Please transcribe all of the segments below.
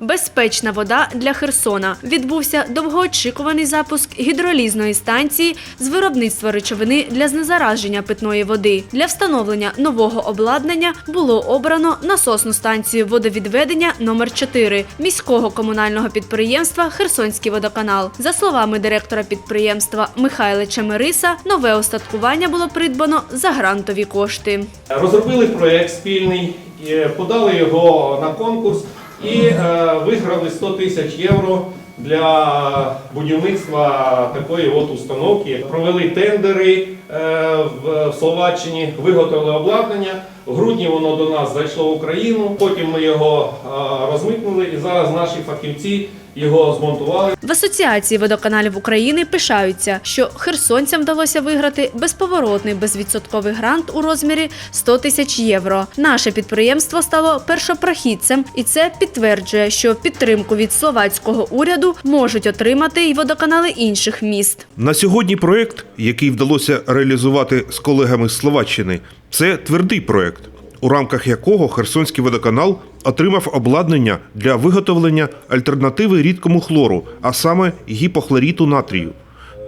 Безпечна вода для Херсона. Відбувся довгоочікуваний запуск гідролізної станції з виробництва речовини для знезараження питної води. Для встановлення нового обладнання було обрано насосну станцію водовідведення номер 4 міського комунального підприємства Херсонський водоканал. За словами директора підприємства Михайла Чемериса, нове остаткування було придбано за грантові кошти. Розробили проєкт спільний, подали його на конкурс і е, виграли 100 тисяч євро для будівництва такої от установки. Провели тендери е, в Словаччині, виготовили обладнання. В грудні воно до нас зайшло в Україну. Потім ми його розмитнили, і зараз наші фахівці його змонтували. В Асоціації водоканалів України пишаються, що херсонцям вдалося виграти безповоротний безвідсотковий грант у розмірі 100 тисяч євро. Наше підприємство стало першопрохідцем, і це підтверджує, що підтримку від словацького уряду можуть отримати й водоканали інших міст. На сьогодні проект, який вдалося реалізувати з колегами з Словаччини, це твердий проект, у рамках якого Херсонський водоканал отримав обладнання для виготовлення альтернативи рідкому хлору, а саме гіпохлоріту натрію.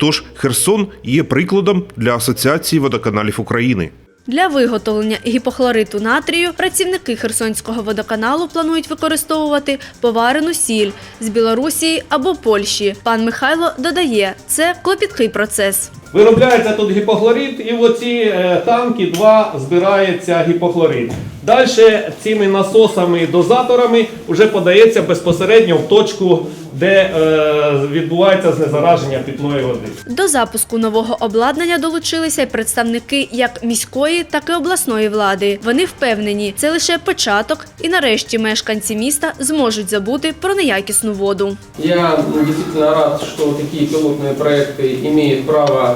Тож Херсон є прикладом для Асоціації водоканалів України. Для виготовлення гіпохлориту натрію працівники Херсонського водоканалу планують використовувати поварену сіль з Білорусі або Польщі. Пан Михайло додає, це клопіткий процес. Виробляється тут гіпохлорид, і в оці е, танки два збирається гіпохлорид. Далі цими насосами дозаторами вже подається безпосередньо в точку, де е, відбувається знезараження питної води. До запуску нового обладнання долучилися й представники як міської, так і обласної влади. Вони впевнені, це лише початок, і нарешті мешканці міста зможуть забути про неякісну воду. Я м, действительно рад, что такие пилотные проекты имеют право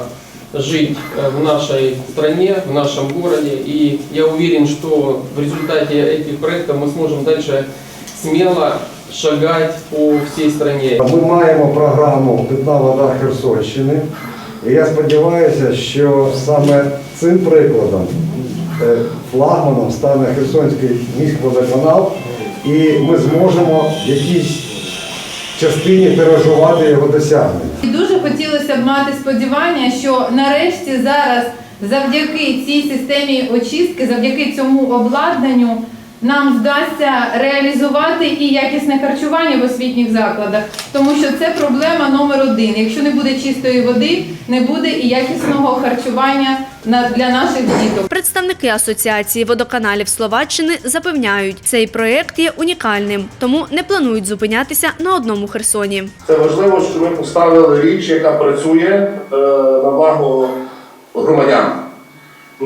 жить э, в нашей стране, в нашем городе. И я уверен, что в результате этих проектов мы сможем дальше смело шагать по всей стране. Ми маємо програму Питна вода Херсонщини. І я сподіваюся, що саме цим прикладом е, флагманом стане Херсонський міськводоканал, і ми зможемо в якійсь частині тиражувати його досягнення. І дуже хотілося б мати сподівання, що нарешті зараз, завдяки цій системі очистки, завдяки цьому обладнанню, нам вдасться реалізувати і якісне харчування в освітніх закладах, тому що це проблема номер один. Якщо не буде чистої води, не буде і якісного харчування для наших діток. Представники Асоціації водоканалів Словаччини запевняють, цей проєкт є унікальним, тому не планують зупинятися на одному Херсоні. Це важливо, що ми поставили річ, яка працює е, на благо громадян.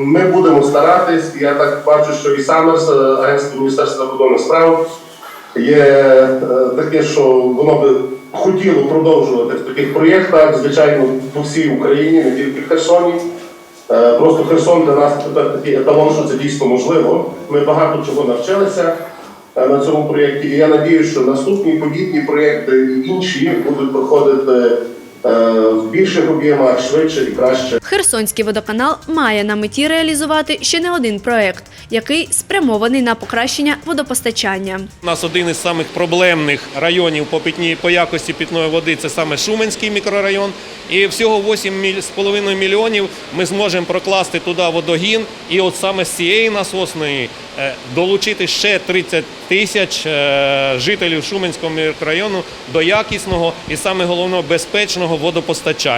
Ми будемо старатись. Я так бачу, що і Самерс, е, агентство Міністерства закордонних справ, є е, таке, що воно би хотіло продовжувати в таких проєктах, звичайно, по всій Україні, не тільки в Херсоні. Е, Просто Херсон для нас тепер такий еталон, що це дійсно можливо. Ми багато чого навчилися на цьому проєкті. І я надію, що наступні подібні проєкти і інші будуть проходити в більших об'ємах, швидше і краще. Херсонський водоканал має на меті реалізувати ще не один проєкт, який спрямований на покращення водопостачання. У нас один із самих проблемних районів по питній по якості питної води це саме Шуменський мікрорайон. І всього 8,5 мільйонів ми зможемо прокласти туди водогін. І от саме з цієї насосної е, долучити ще 30 тисяч е, жителів Шуменського мікрорайону до якісного і саме головного безпечного водопостачання.